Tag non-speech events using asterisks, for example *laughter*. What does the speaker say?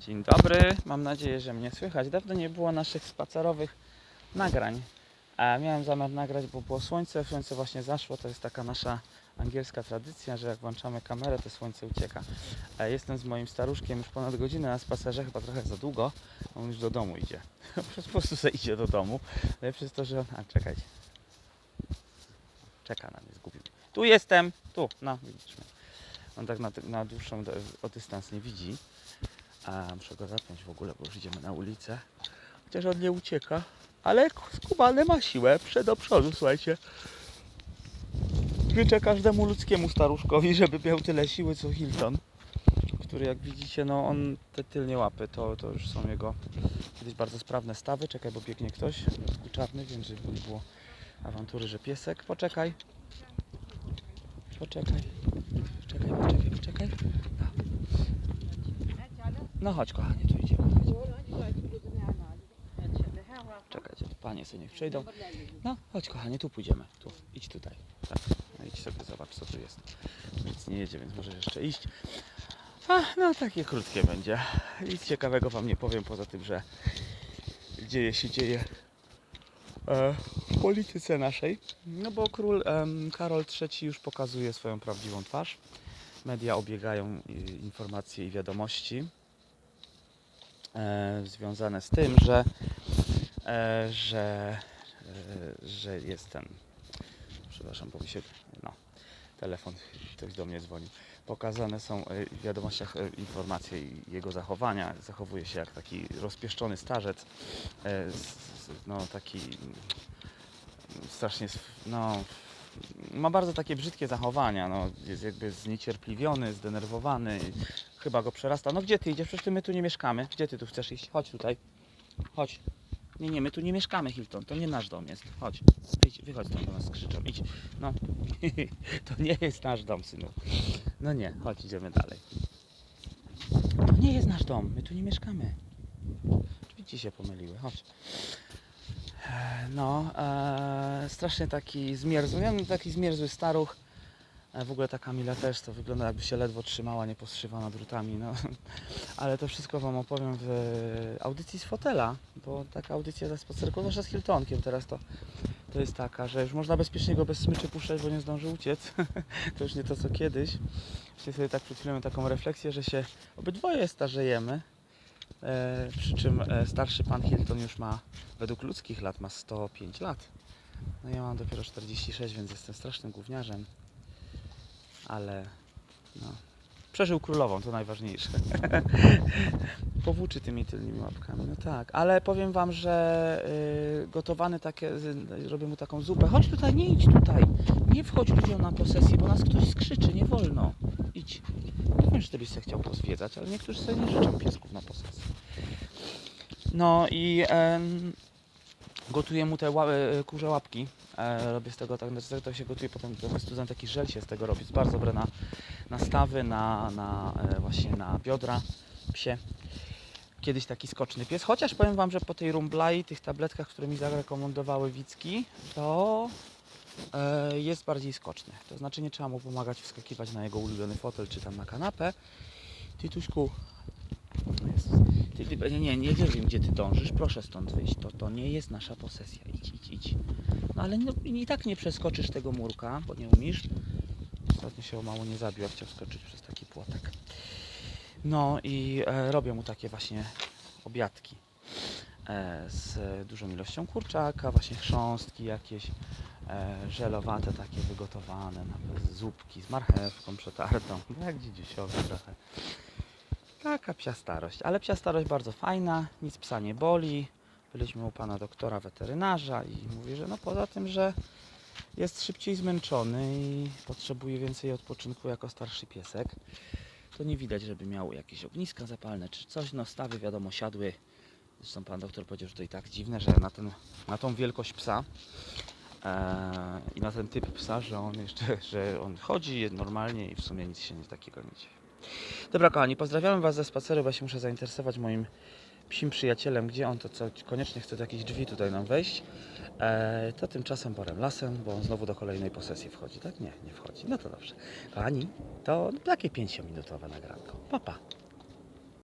Dzień dobry, mam nadzieję, że mnie słychać. Dawno nie było naszych spacerowych nagrań. A miałem zamiar nagrać, bo było słońce, słońce właśnie zaszło. To jest taka nasza angielska tradycja, że jak włączamy kamerę, to słońce ucieka. A jestem z moim staruszkiem już ponad godzinę na spacerze, chyba trochę za długo. On już do domu idzie. *laughs* po prostu sobie idzie do domu. Lepsze jest to, że... A, czekajcie. Czeka na mnie, zgubił. Tu jestem! Tu, no, widzisz mnie. On tak na, na dłuższą o dystans nie widzi. A muszę go zapiąć w ogóle, bo już idziemy na ulicę. Chociaż on nie ucieka. Ale skubany ma siłę. Przed do przodu, słuchajcie. Życzę każdemu ludzkiemu staruszkowi, żeby miał tyle siły co Hilton. Który jak widzicie, no on te tylnie łapy, to, to już są jego kiedyś bardzo sprawne stawy. Czekaj, bo biegnie ktoś. Czarny, wiem, żeby nie było awantury, że piesek. Poczekaj. Poczekaj. Poczekaj, poczekaj, poczekaj. No chodź kochanie, tu idziemy. Czekajcie, panie sobie niech przejdą. No chodź kochanie, tu pójdziemy. Tu, idź tutaj. Tak, no idź sobie zobacz co tu jest. Nic nie jedzie, więc możesz jeszcze iść. A, no takie krótkie będzie. Nic ciekawego wam nie powiem poza tym, że dzieje się dzieje e, w polityce naszej. No bo król em, Karol III już pokazuje swoją prawdziwą twarz. Media obiegają i, informacje i wiadomości e, związane z tym, że, e, że, e, że jest ten. Przepraszam, bo mi się. No, telefon, ktoś do mnie dzwoni. Pokazane są e, w wiadomościach e, informacje jego zachowania. Zachowuje się jak taki rozpieszczony starzec. E, no, taki mm, strasznie. No, ma bardzo takie brzydkie zachowania. No, jest jakby zniecierpliwiony, zdenerwowany. Chyba go przerasta. No gdzie ty idziesz? Przecież ty my tu nie mieszkamy. Gdzie ty tu chcesz iść? Chodź tutaj. Chodź. Nie, nie, my tu nie mieszkamy, Hilton. To nie nasz dom jest. Chodź. Wyjdź, wychodź stąd, do nas krzyczą. Idź. No. *laughs* to nie jest nasz dom, synu. No nie, chodź, idziemy dalej. To nie jest nasz dom. My tu nie mieszkamy. Ci się pomyliły. Chodź. E, No, e, strasznie taki zmierzły, ja taki zmierzły staruch. W ogóle ta Kamila też to wygląda jakby się ledwo trzymała, nie postrzywała drutami, no. *laughs* Ale to wszystko Wam opowiem w audycji z fotela, bo taka audycja za spacerką, zwłaszcza z Hiltonkiem teraz to, to jest taka, że już można bezpiecznie go bez smyczy puszczać, bo nie zdąży uciec. *laughs* to już nie to co kiedyś. Właśnie sobie tak przed chwilą taką refleksję, że się obydwoje starzejemy. E, przy czym e, starszy pan Hilton już ma, według ludzkich lat, ma 105 lat. No ja mam dopiero 46, więc jestem strasznym gówniarzem. Ale no, przeżył królową, to najważniejsze. *laughs* Powłóczy tymi tylnymi łapkami, no tak. Ale powiem wam, że y, gotowany takie, y, robię mu taką zupę. Chodź tutaj, nie idź tutaj. Nie wchodź ludziom na posesję, bo nas ktoś skrzyczy, nie wolno. Idź. Nie wiem, że ty byś się chciał pozwiedzać, ale niektórzy sobie nie życzą piesków na posesję. No i em, gotuję mu te ła, e, kurze łapki. Robię z tego tak, znaczy to się gotuje, potem ten taki żel się z tego robi. Jest bardzo dobre na, na stawy, na, na e, właśnie na biodra psie. Kiedyś taki skoczny pies, chociaż powiem Wam, że po tej rumblai, tych tabletkach, które mi zarekomendowały Wicki, to e, jest bardziej skoczny. To znaczy nie trzeba mu pomagać wskakiwać na jego ulubiony fotel czy tam na kanapę. Tytuśku, Jezus. Nie, nie, nie wiem gdzie ty dążysz, proszę stąd wyjść. To, to nie jest nasza posesja. Idź, idź, idź. No ale no, i tak nie przeskoczysz tego murka, bo nie umiesz. Ostatnio się o mało nie zabił, jak chciał skoczyć przez taki płotek. No i e, robię mu takie właśnie obiadki e, z dużą ilością kurczaka, właśnie chrząstki jakieś e, żelowate takie wygotowane, nawet zupki z marchewką przetartą, no jak dzidziusiowi trochę. Taka psia starość, ale psia starość bardzo fajna, nic psa nie boli. Byliśmy u pana doktora weterynarza i mówi, że no poza tym, że jest szybciej zmęczony i potrzebuje więcej odpoczynku jako starszy piesek, to nie widać, żeby miał jakieś ogniska zapalne czy coś. No stawy wiadomo siadły. Zresztą pan doktor powiedział, że to i tak dziwne, że na, ten, na tą wielkość psa e, i na ten typ psa, że on jeszcze, że on chodzi normalnie i w sumie nic się nie takiego nie dzieje. Dobra kochani, pozdrawiam Was ze spaceru, bo się muszę zainteresować moim psim przyjacielem, gdzie on to co koniecznie chce do jakichś drzwi tutaj nam wejść. E, to tymczasem porem lasem, bo on znowu do kolejnej posesji wchodzi, tak? Nie, nie wchodzi. No to dobrze. Kochani, to takie 5-minutowe nagranko. Pa, pa.